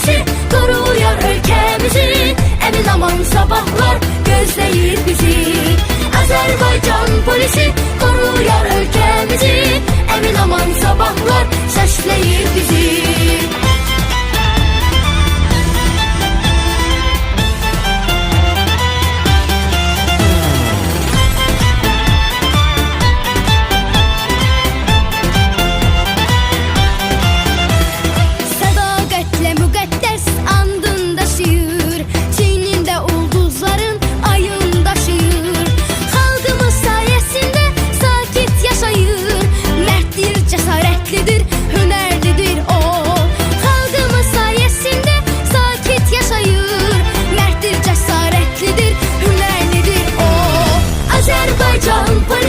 sesi Gurur ülkemizi. Emin aman sabahlar gözleyir bizi. Azerbaycan polisi Koruyor ülkemizi. Emin aman sabahlar şaşlayır bizi.